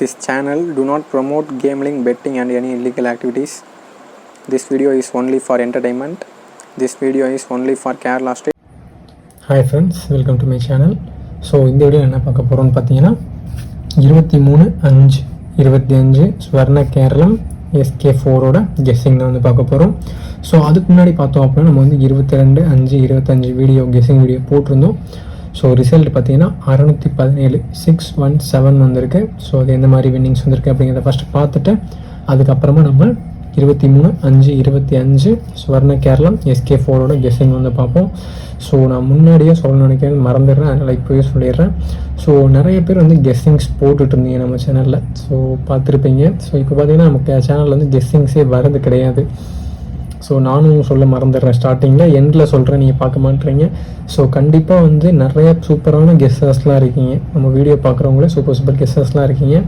This channel do not promote gambling, betting and any illegal activities. This video is only for entertainment. This video is only for Kerala state. Hi friends welcome to my channel so இந்த video என்ன பார்க்க போகிறோம்னு பார்த்தீங்கன்னா இருபத்தி மூணு அஞ்சு இருபத்தி அஞ்சு ஸ்வர்ண கேரளம் எஸ்கே ஃபோரோட கெஸ்ஸிங் தான் வந்து பார்க்க போகிறோம் ஸோ அதுக்கு முன்னாடி பார்த்தோம் அப்படின்னா நம்ம வந்து இருபத்தி ரெண்டு அஞ்சு இருபத்தஞ்சு வீடியோ கெஸ்ஸிங் வீடியோ போட்டிருந்தோம் ஸோ ரிசல்ட் பார்த்தீங்கன்னா அறநூற்றி பதினேழு சிக்ஸ் ஒன் செவன் வந்திருக்கு. ஸோ அது எந்த மாதிரி வின்னிங்ஸ் வந்திருக்கு அப்படிங்கிறத ஃபஸ்ட்டு பார்த்துட்டு அதுக்கப்புறமா நம்ம இருபத்தி மூணு அஞ்சு இருபத்தி அஞ்சு ஸ்வர்ண கேரளம் எஸ்கே ஃபோரோட கெஸ்ஸிங் வந்து பார்ப்போம். ஸோ நான் முன்னாடியே சொல்ல நினைக்கிறேன் மறந்துடுறேன் அதனால் இப்போயே சொல்லிடுறேன். ஸோ நிறைய பேர் வந்து கெஸ்ஸிங்ஸ் போட்டுட்டு இருந்தீங்க நம்ம சேனலில் ஸோ பார்த்துருப்பீங்க. ஸோ இப்போ பார்த்தீங்கன்னா நமக்கு சேனலில் வந்து கெஸ்ஸிங்ஸே வரது கிடையாது. ஸோ நானும் சொல்ல மறந்துடுறேன். ஸ்டார்டிங்கில் எண்டில் சொல்கிறேன் நீங்கள் பார்க்க மாட்டேறீங்க ஸோ கண்டிப்பாக வந்து நிறைய சூப்பரான கெஸ்டர்ஸ்லாம் இருக்கீங்க. நம்ம வீடியோ பார்க்குறவங்களே சூப்பர் சூப்பர் கெஸ்டர்ஸ்லாம் இருக்கீங்க.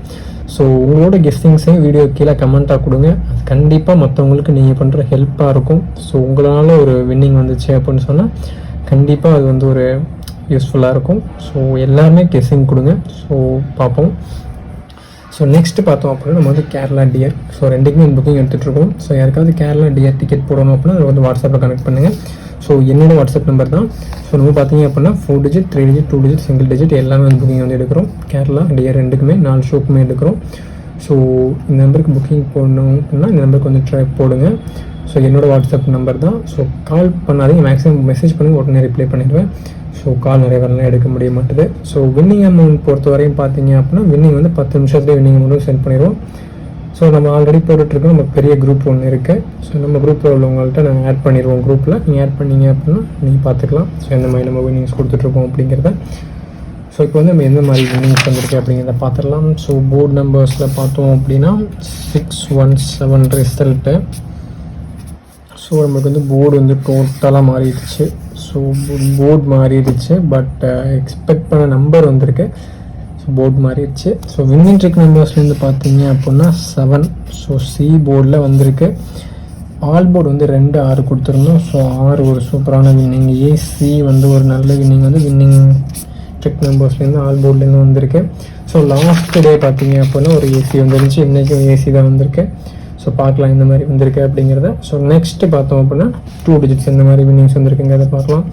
ஸோ உங்களோட கெஸ்டிங்ஸையும் வீடியோ கீழே கமெண்ட்டாக கொடுங்க. அது கண்டிப்பாக மற்றவங்களுக்கு நீங்கள் பண்ணுற ஹெல்ப்பாக இருக்கும். ஸோ உங்களால் ஒரு வின்னிங் வந்துச்சு அப்படின்னு சொன்னால் கண்டிப்பாக அது வந்து ஒரு யூஸ்ஃபுல்லாக இருக்கும். ஸோ எல்லாருமே கெஸ்ஸிங் கொடுங்க. ஸோ பார்ப்போம். ஸோ நெக்ஸ்ட் பார்த்தோம் அப்படின்னா நம்ம வந்து கேரளா டியர் ஸோ ரெண்டுக்குமே புக்கிங் எடுத்துகிட்ருக்கோம் ஸோ யாருக்காவது கேரளா டியர் டிக்கெட் போடணும் அப்படின்னா அதை வந்து வாட்ஸ்அப்பில் கனெக்ட் பண்ணுங்கள் ஸோ என்னோட வாட்ஸ்அப் நம்பர் தான். ஸோ நம்ம பார்த்தீங்க அப்படின்னா four digit three digit two digit single digit எல்லாமே வந்து புக்கிங் வந்து எடுக்கிறோம். கேரளா டியர் ரெண்டுக்குமே நாலு ஷோக்குமே எடுக்கிறோம். ஸோ இந்த நம்பருக்கு புக்கிங் போடணும் அப்படின்னா இந்த நம்பருக்கு வந்து ட்ரை போடுங்க. ஸோ என்னோட வாட்ஸ்அப் நம்பர் தான். ஸோ கால் பண்ணாதீங்க. மேக்ஸிமம் மெசேஜ் பண்ணி உடனே ரிப்ளை பண்ணிடுவேன். ஸோ கால் நிறைய வரலாம் எடுக்க முடிய மாட்டுது. ஸோ வின்னிங் அமௌண்ட் பொறுத்த வரையும் பார்த்தீங்க அப்படின்னா வின்னிங் வந்து பத்து நிமிஷத்துலேயே வின்னிங் அமௌண்ட்டும் சென்ட் பண்ணிடுவோம். ஸோ நம்ம ஆல்ரெடி போட்டுட்ருக்கோம். நம்ம பெரிய குரூப் ஒன்று இருக்குது ஸோ நம்ம குரூப்பில் உள்ளவங்கள்ட்ட நாங்கள் ஆட் பண்ணிடுவோம் குரூப்பில் நீங்கள் ஆட் பண்ணீங்க அப்படின்னா நீங்கள் பார்த்துக்கலாம். ஸோ எந்த மாதிரி நம்ம வின்னிங்ஸ் கொடுத்துட்ருக்கோம் அப்படிங்கிறத. ஸோ இப்போ வந்து நம்ம எந்த மாதிரி வின்னிங்ஸ் வந்திருக்கு அப்படிங்கிறத பார்த்துடலாம். ஸோ போர்டு நம்பர்ஸில் பார்த்தோம் அப்படின்னா six one seven result so நம்மளுக்கு வந்து போர்டு வந்து டோட்டலாக மாறிடுச்சு. ஸோ போர்டு மாறிடுச்சு பட் எக்ஸ்பெக்ட் uh, பண்ண நம்பர் வந்திருக்கு. ஸோ போர்டு மாறிடுச்சு. ஸோ வின்னிங் ட்ரிக் நம்பர்ஸ்லேருந்து பார்த்தீங்க அப்படின்னா செவன் ஸோ சி போர்டில் வந்திருக்கு. ஆல் போர்டு வந்து ரெண்டு ஆறு கொடுத்துருந்தோம். ஸோ ஆறு ஒரு சூப்பரான வின்னிங் ஏசி வந்து ஒரு நல்ல வின்னிங் வந்து வின்னிங் ட்ரிக் நம்பர்ஸ்லேருந்து ஆல் போர்ட்லேருந்து வந்திருக்கு. ஸோ லாஸ்ட் டே பார்த்தீங்க அப்படின்னா ஒரு ஏசி வந்துருந்துச்சு இன்றைக்கும் ஏசி தான் வந்திருக்கு. ஸோ பார்க்கலாம் இந்த மாதிரி வந்திருக்கு அப்படிங்கிறத. ஸோ நெக்ஸ்ட்டு பார்த்தோம் அப்படின்னா டூ டிஜிட்ஸ் இந்த மாதிரி வின்னிங்ஸ் வந்திருக்குங்கிறத பார்க்கலாம்.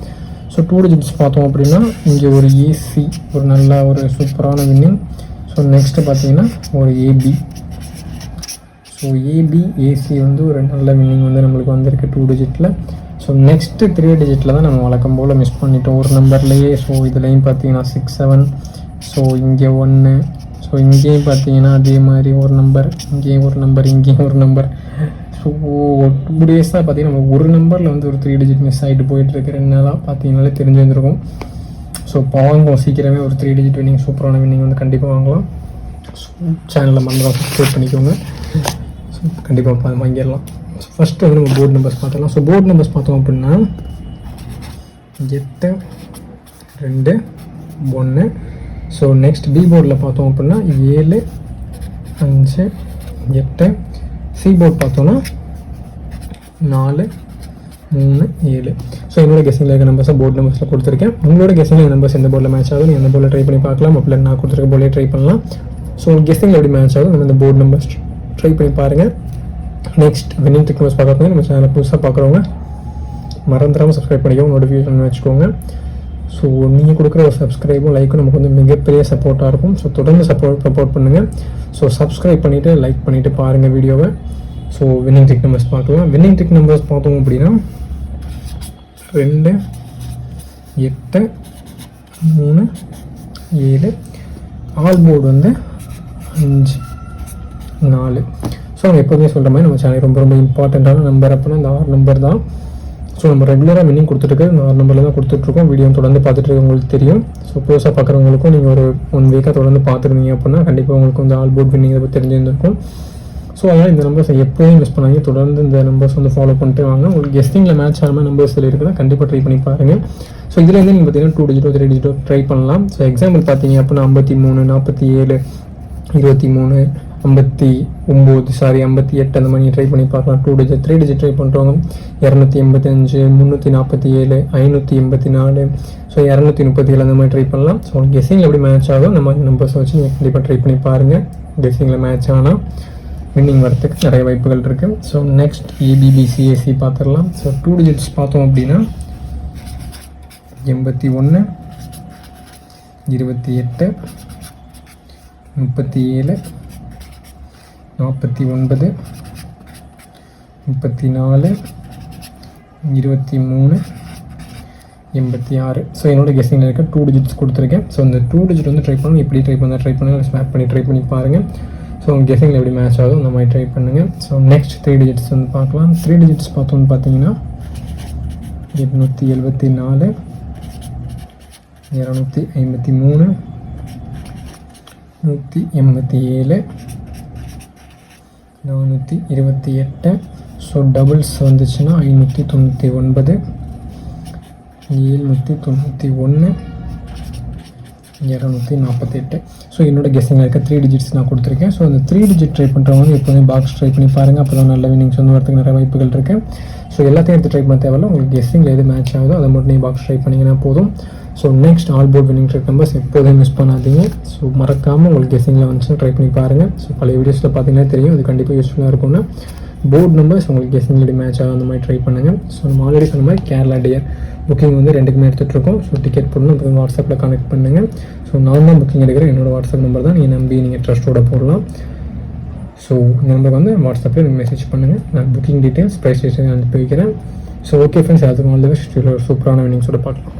ஸோ டூ டிஜிட்ஸ் பார்த்தோம் அப்படின்னா இங்கே ஒரு ஏசி ஒரு நல்ல ஒரு சூப்பரான வின்னிங் ஸோ நெக்ஸ்ட்டு பார்த்தீங்கன்னா ஒரு ஏபி ஸோ ஏபி ஏசி வந்து ஒரு நல்ல வின்னிங் வந்து நம்மளுக்கு வந்திருக்கு டூ டிஜிட்டில் ஸோ நெக்ஸ்ட்டு த்ரீ டிஜிட்டில் தான் நம்ம வழக்கம் போல் மிஸ் பண்ணிட்டோம். ஒரு நம்பர்லேயே ஸோ இதுலேயும் பார்த்தீங்கன்னா சிக்ஸ் செவன் ஸோ இங்கே ஒன்று ஸோ இங்கேயும் பார்த்தீங்கன்னா அதே மாதிரி ஒரு நம்பர் இங்கேயும் ஒரு நம்பர் இங்கேயும் ஒரு நம்பர் ஸோ டூ டேஸாக பார்த்தீங்கன்னா நம்ம ஒரு நம்பரில் வந்து ஒரு த்ரீ டிஜிட் மிஸ் ஆகிட்டு போயிட்டுருக்கு ரெண்டு நாளாக பார்த்தீங்கனாலே தெரிஞ்சு வந்திருக்கும். ஸோ இப்போ வாங்குவோம் சீக்கிரமே ஒரு த்ரீ டிஜிட் வின்னிங் சூப்பரான வின்னிங் வந்து கண்டிப்பாக வாங்கலாம். ஸோ சேனலில் மறந்துடும் சப்ஸ்கிரைப் பண்ணிக்கோங்க. ஸோ கண்டிப்பாக வாங்கிடலாம். ஸோ ஃபஸ்ட்டு வந்து நம்ம போர்டு நம்பர்ஸ் பார்த்துடலாம். ஸோ போர்டு நம்பர்ஸ் பார்த்தோம் அப்படின்னா எட்டு ரெண்டு ஒன்று ஸோ நெக்ஸ்ட் பி போர்டில் பார்த்தோம் அப்படின்னா ஏழு அஞ்சு எட்டு. சி போர்ட் பார்த்தோன்னா நாலு மூணு ஏழு. ஸோ என்னோட கெஸ்ஸிங்கில் இருக்க நம்பர்ஸை போர்டு நம்பர்ஸில் கொடுத்துருக்கேன். உங்களோட கெஸ்ஸிங்கில் நம்பர்ஸ் எந்த போர்டில் மேட்ச் ஆகும் நீங்கள் எந்த போர்டில் ட்ரை பண்ணி பார்க்கலாம். அப்படி நான் கொடுத்துருக்க போர்டில் ட்ரை பண்ணலாம். ஸோ கெஸ்ஸிங்கில் எப்படி மேட்ச் ஆகும் நம்ம இந்த போர்டு நம்பர்ஸ் ட்ரை பண்ணி பாருங்கள் நெக்ஸ்ட் வின்னிங் டெக்னோஸ் நம்பர்ஸ் பார்க்குறவங்க நம்ம சேனலை புதுசாக பார்க்குறவங்க மறந்துடாமல் சப்ஸ்கிரைப் பண்ணிக்கோங்க. நோட்டிஃபிகேஷன் வச்சுக்கோங்க. ஸோ நீங்கள் கொடுக்குற ஒரு சப்ஸ்கிரைபும் லைக்கும் நமக்கு வந்து மிகப்பெரிய சப்போர்ட்டாக இருக்கும். ஸோ தொடர்ந்து சப்போர்ட் சப்போர்ட் பண்ணுங்கள் ஸோ சப்ஸ்கிரைப் பண்ணிவிட்டு லைக் பண்ணிவிட்டு பாருங்கள் வீடியோவை. ஸோ வின்னிங் டெக் நம்பர்ஸ் பார்க்கலாம் வின்னிங் டெக் நம்பர்ஸ் பார்த்தோம் அப்படின்னா ரெண்டு எட்டு மூணு ஏழு ஆல் போர்டு வந்து அஞ்சு நாலு. ஸோ நம்ம எப்போதுமே சொல்கிற மாதிரி நம்ம சேனல் ரொம்ப ரொம்ப இம்பார்ட்டண்ட்டான நம்பர் அப்படின்னா இந்த ஆறு நம்பர் தான். ஸோ நம்ம ரெகுலராக வின்னிங் கொடுத்துட்டு இந்த நம்பரில் தான் கொடுத்துட்ருக்கோம் வீடியோ தொடர்ந்து பார்த்துட்டு உங்களுக்கு தெரியும் ஸோ புதுசாக பார்க்குறவங்களுக்கும் நீங்கள் ஒரு ஒன் வீக்காக தொடர்ந்து பார்த்துருந்தீங்க அப்படின்னா கண்டிப்பாக உங்களுக்கு வந்து ஆல் போர்ட் வின்னிங் பற்றி தெரிஞ்சிருந்திருக்கும். ஸோ அதனால் இந்த நம்பர்ஸ் எப்போயும் மிஸ் பண்ணாங்க தொடர்ந்து இந்த நம்பர்ஸ் வந்து ஃபாலோ பண்ணிட்டு வாங்க. உங்களுக்கு கெஸ்டிங்கில் மேட்ச் ஆகிற மாதிரி நம்பர்ஸ் இதில் இருக்குன்னா கண்டிப்பாக ட்ரை பண்ணி பாருங்கள் ஸோ இதுலேருந்து நீங்கள் பார்த்தீங்கன்னா டூ டிஜிட்டோ த்ரீ டிஜிட்டோ ட்ரை பண்ணலாம். ஸோ எக்ஸாம்பிள் பார்த்தீங்க அப்படின்னா ஐம்பத்தி மூணு நாற்பத்தி ஏழு இருபத்தி மூணு ஐம்பத்தி ஒம்பது சாரி ஐம்பத்தி எட்டு அந்த மாதிரி ட்ரை பண்ணி பார்க்கலாம். Two digit three digit try பண்ணுறவங்க இரநூத்தி எண்பத்தி அஞ்சு முந்நூற்றி நாற்பத்தி ஏழு ஐநூற்றி எண்பத்தி நாலு ஸோ இரநூத்தி முப்பத்தி ஏழு அந்த மாதிரி ட்ரை பண்ணலாம். ஸோ கெஸிங்கில் எப்படி மேட்ச் ஆகும் அந்த மாதிரி நம்பர்ஸ் வச்சு நீங்கள் கண்டிப்பாக ட்ரை பண்ணி பாருங்கள் கெஸிங்கில் மேட்ச் ஆனால் வின்னிங் வரத்துக்கு நிறைய வாய்ப்புகள் இருக்குது ஸோ நெக்ஸ்ட் ஏபிபிசிஎஸ்சி பார்த்துடலாம். ஸோ டூ டிஜிட்ஸ் பார்த்தோம் அப்படின்னா எண்பத்தி ஒன்று இருபத்தி எட்டு முப்பத்தி ஏழு நாற்பத்தி ஒன்பது முப்பத்தி நாலு இருபத்தி மூணு எண்பத்தி ஆறு. ஸோ என்னோட கெஸ்டிங்கில் இருக்க டூ டிஜிட்ஸ் கொடுத்துருக்கேன். ஸோ இந்த டூ டிஜிட் வந்து ட்ரை பண்ணணும் எப்படி ட்ரை பண்ணால் ட்ரை பண்ணுங்கள் ஸ்மேப் பண்ணி ட்ரை பண்ணி பாருங்கள் ஸோ உங்கள் கெஸ்டிங்கில் எப்படி மேட்ச் ஆகுதோ அந்த மாதிரி ட்ரை பண்ணுங்கள் ஸோ நெக்ஸ்ட் த்ரீ டிஜிட்ஸ் வந்து பார்க்கலாம். த்ரீ டிஜிட்ஸ் பார்த்தோம்னு பார்த்தீங்கன்னா எட்நூற்றி எழுபத்தி நாலு இரநூத்தி ஐம்பத்தி மூணு நூற்றி எண்பத்தி ஏழு நானூற்றி இருபத்தி எட்டு. ஸோ டபுள்ஸ் வந்துச்சுன்னா ஐநூற்றி தொண்ணூற்றி ஒன்பது. ஏழ்நூற்றி தொண்ணூற்றி ஒன்று. இரநூத்தி நாற்பத்தெட்டு. ஸோ என்னோட கெஸ்ஸிங்கில் இருக்க த்ரீ டிஜிட்ஸ் நான் கொடுத்துருக்கேன். ஸோ அந்த த்ரீ டிஜிட் ட்ரை பண்ணுறவங்க எப்போதுமே பாக்ஸ் ட்ரை பண்ணி பாருங்கள் அப்போ தான் நல்ல வினிங்ஸ் வந்து வரதுக்கு நிறைய வாய்ப்புகள் இருக்குது ஸோ எல்லாத்தையும் எடுத்து ட்ரை பண்ண தேவையில்ல. உங்களுக்கு கெஸ்ஸிங்கில் எது மேட்ச் ஆகுதோ அதை மட்டும் நீங்கள் பாக்ஸ் ட்ரை பண்ணிங்கன்னா போதும். So next all board winning trick numbers எப்போதும் மிஸ் பண்ணாதீங்க. ஸோ மறக்காமல் உங்களுக்கு கெஸ்ஸிங்கில் வந்துச்சுன்னா ட்ரை பண்ணி பாருங்கள் ஸோ பழைய வீடியோஸில் பார்த்தீங்கன்னா தெரியும். அது கண்டிப்பாக யூஸ்ஃபுல்லாக இருக்கும்னு. போர்ட் நம்பர்ஸ் உங்களுக்கு கெஸ்ஸிங் மேட்ச் ஆகும் அந்த மாதிரி ட்ரை பண்ணுங்கள் ஸோ நம்ம ஆல்ரெடி சொன்ன மாதிரி கேரளா டியர் புக்கிங் வந்து ரெண்டுக்குமே எடுத்துகிட்ருக்கோம் ஸோ டிக்கெட் போடணும். அப்புறம் வாட்ஸ்அப்பில் கனெக்ட் பண்ணுங்கள் ஸோ நான் தான் புக்கிங் எடுக்கிறேன். என்னோட வாட்ஸ்அப் நம்பர் தான். நீங்கள் நம்பி நீங்கள் ட்ரஸ்ட்டோட போடலாம். ஸோ இந்த நம்பருக்கு வந்து வாட்ஸ்அப்பில் நீங்கள் மெசேஜ் பண்ணுங்கள் நான் புக்கிங் டீட்டெயில்ஸ் ப்ரைஸ் அனுப்பி வைக்கிறேன். ஸோ ஓகே ஃப்ரெண்ட்ஸ் அதுக்கு ஆல் தி பெஸ்ட் சூப்பரான வினிங்ஸோட பார்க்கலாம்.